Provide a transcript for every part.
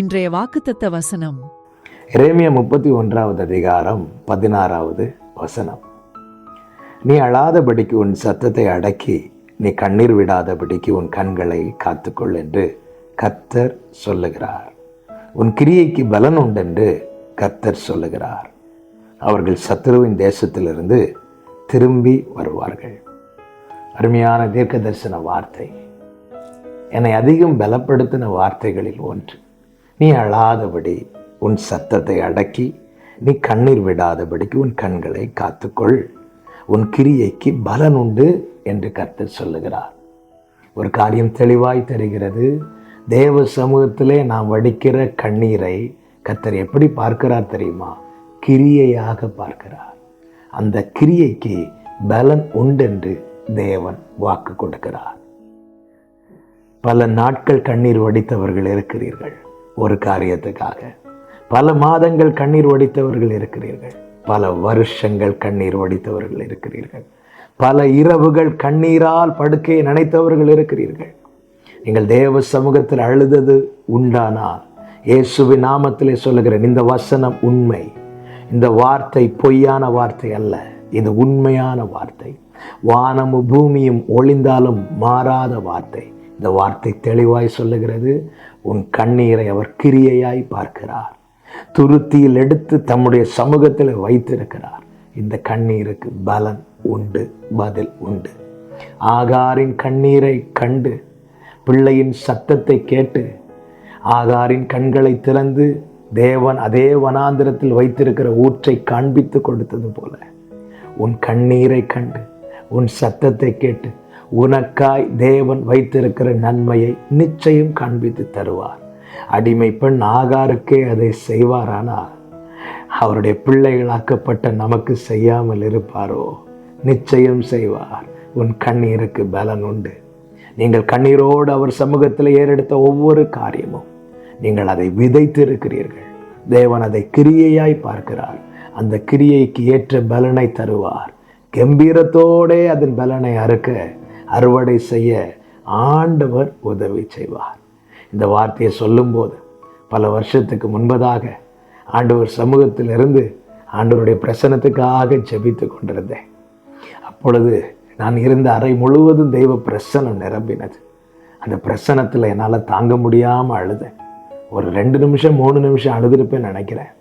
இன்றைய வாக்குத்தத்த வசனம். எரேமியா முப்பத்தி ஒன்றாவது அதிகாரம் பதினாறாவது வசனம். நீ அழாதபடிக்கு உன் சத்தத்தை அடக்கி நீ கண்ணீர் விடாதபடிக்கு உன் கண்களை காத்துக்கொள் என்று கர்த்தர் சொல்லுகிறார். உன் கிரியைக்கு பலன் உண்டென்று கர்த்தர் சொல்லுகிறார். அவர்கள் சத்ருவின் தேசத்திலிருந்து திரும்பி வருவார்கள். அருமையான தீர்க்க தரிசன வார்த்தை. என்னை அதிகம் பலப்படுத்தின வார்த்தைகளில் ஒன்று. நீ அழாதபடி உன் சத்தத்தை அடக்கி நீ கண்ணீர் விடாதபடிக்கு உன் கண்களை காத்துக்கொள். உன் கிரியைக்கு பலன் உண்டு என்று கர்த்தர் சொல்லுகிறார். ஒரு காரியம் தெளிவாய் தெரிகிறது. தேவ சமூகத்திலே நாம் வடிக்கிற கண்ணீரை கத்தர் எப்படி பார்க்கிறார் தெரியுமா? கிரியையாக பார்க்கிறார். அந்த கிரியைக்கு பலன் உண்டென்று தேவன் வாக்கு கொடுக்கிறார். பல நாட்கள் கண்ணீர் வடித்தவர்கள் இருக்கிறீர்கள். ஒரு காரியத்துக்காக. பல மாதங்கள் கண்ணீர் வடித்தவர்கள் இருக்கிறீர்கள். பல வருஷங்கள் கண்ணீர் வடித்தவர்கள் இருக்கிறீர்கள். பல இரவுகள் கண்ணீரால் படுக்கையை நினைத்தவர்கள் இருக்கிறீர்கள். நீங்கள் தேவ சமூகத்தில் அழுதது உண்டானால் இயேசுவின் நாமத்திலே சொல்லுகிறேன் இந்த வசனம் உண்மை. இந்த வார்த்தை பொய்யான வார்த்தை அல்ல. இது உண்மையான வார்த்தை. வானமும் பூமியும் ஒளிந்தாலும் மாறாத வார்த்தை. இந்த வார்த்தை தெளிவாய் சொல்லுகிறது. உன் கண்ணீரை அவர் கிரியையாய் பார்க்கிறார். துருத்தியில் எடுத்து தம்முடைய சமூகத்தில் வைத்திருக்கிறார். இந்த கண்ணீருக்கு பலன் உண்டு பதில் உண்டு. ஆகாரின் கண்ணீரை கண்டு பிள்ளையின் சத்தத்தை கேட்டு ஆகாரின் கண்களை திறந்து தேவன் அதே வனாந்திரத்தில் வைத்திருக்கிற ஊற்றை காண்பித்து கொடுத்தது போல உன் கண்ணீரை கண்டு உன் சத்தத்தை கேட்டு உனக்காய் தேவன் வைத்திருக்கிற நன்மையை நிச்சயம் காண்பித்து தருவார். அடிமை பெண் ஆகாருக்கே அதை செய்வாரானால் அவருடைய பிள்ளைகளாக்கப்பட்ட நமக்கு செய்யாமல் இருப்பாரோ? நிச்சயம் செய்வார். உன் கண்ணீருக்கு பலன் உண்டு. நீங்கள் கண்ணீரோடு அவர் சமூகத்தில் ஏறெடுத்த ஒவ்வொரு காரியமும் நீங்கள் அதை விதைத்து இருக்கிறீர்கள் தேவன் அதை கிரியையாய் பார்க்கிறார். அந்த கிரியைக்கு ஏற்ற பலனை தருவார். கம்பீரத்தோடே அதன் பலனை அறுக்க அறுவடை செய்ய ஆண்டவர் உதவி செய்வார். இந்த வார்த்தையை சொல்லும்போது பல வருஷத்துக்கு முன்பதாக ஆண்டவர் சமூகத்திலிருந்து ஆண்டவருடைய பிரசனத்துக்காக ஜெபித்து கொண்டிருந்தேன். அப்பொழுது நான் இருந்த அறை முழுவதும் தெய்வ பிரசனம் நிரம்பினது. அந்த பிரசனத்தில் என்னால் தாங்க முடியாமல் அழுதேன். ஒரு ரெண்டு நிமிஷம் மூணு நிமிஷம் அழுதுருப்பேன்னு நினைக்கிறேன்.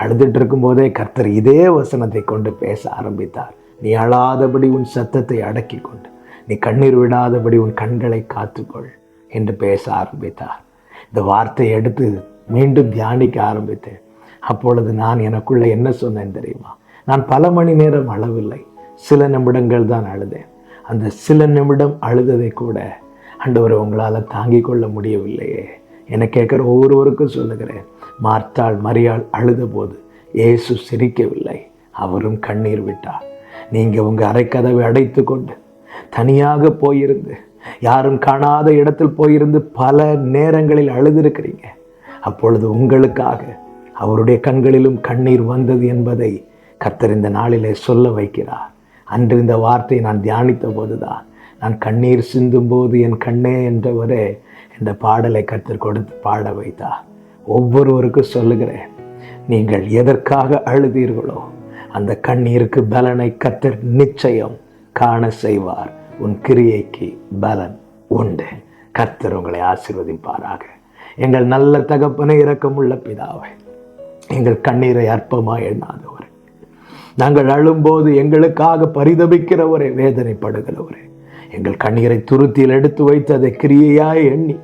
அழுதுட்டு இருக்கும்போதே கர்த்தர் இதே வசனத்தை கொண்டு பேச ஆரம்பித்தார். நீ அழாதபடி உன் சத்தத்தை அடக்கி கொண்டு. நீ கண்ணீர் விடாதபடி உன் கண்களை காத்துக்கொள் என்று பேச ஆரம்பித்தார். இந்த வார்த்தையை எடுத்து மீண்டும் தியானிக்க ஆரம்பித்தேன். அப்பொழுது நான் எனக்குள்ள என்ன சொன்னேன் தெரியுமா? நான் பல மணி நேரம் அழவில்லை. சில நிமிடங்கள் தான் அழுதேன். அந்த சில நிமிடம் அழுததை கூட அண்டவரை உங்களால் தாங்கிக் கொள்ள முடியவில்லையே என கேட்குற ஒவ்வொருவருக்கும் சொல்லுகிறேன். மார்த்தாள் மரியாள் அழுத போது இயேசு சிரிக்கவில்லை. அவரும் கண்ணீர் விட்டார். நீங்கள் உங்கள் அறைக்கதவை அடைத்து கொண்டு தனியாக போயிருந்து யாரும் காணாத இடத்தில் போயிருந்து பல நேரங்களில் அழுதிருக்கிறீங்க. அப்பொழுது உங்களுக்காக அவருடைய கண்களிலும் கண்ணீர் வந்தது என்பதை கர்த்தர் இந்த நாளிலே சொல்ல வைக்கிறார். அன்று இந்த வார்த்தையை நான் தியானித்த போதுதான் நான் கண்ணீர் சிந்தும் போது என் கண்ணே என்றவரே இந்த பாடலை கர்த்தர் கொடுத்து பாட வைத்தார். ஒவ்வொருவருக்கும் சொல்லுகிறேன் நீங்கள் எதற்காக அழுதீர்களோ அந்த கண்ணீருக்கு பலனை கர்த்தர் நிச்சயம் காண செய்வார். உன் கிரியைக்கு பலன் உண்டு. கர்த்தர் உங்களை ஆசிர்வதிப்பாராக. எங்கள் நல்ல தகப்பனை இரக்கமுள்ள பிதாவை எங்கள் கண்ணீரை அற்பமாக எண்ணாதவர். நாங்கள் அழும்போது எங்களுக்காக பரிதபிக்கிறவரே வேதனைப்படுகிறவரே. எங்கள் கண்ணீரை துருத்தியில் எடுத்து வைத்து அதை கிரியையாய் எண்ணி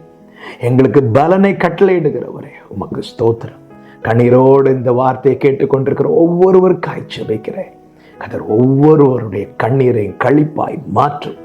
எங்களுக்கு பலனை கட்டளையிடுகிறவரே. உமக்கு ஸ்தோத்திரம். கண்ணீரோடு இந்த வார்த்தையை கேட்டுக்கொண்டிருக்கிற ஒவ்வொருவருக்காய் ஜெபிக்கிறேன் கதர் ஒவ்வொருவருடைய கண்ணீரை கழிப்பாய் மாற்றும்.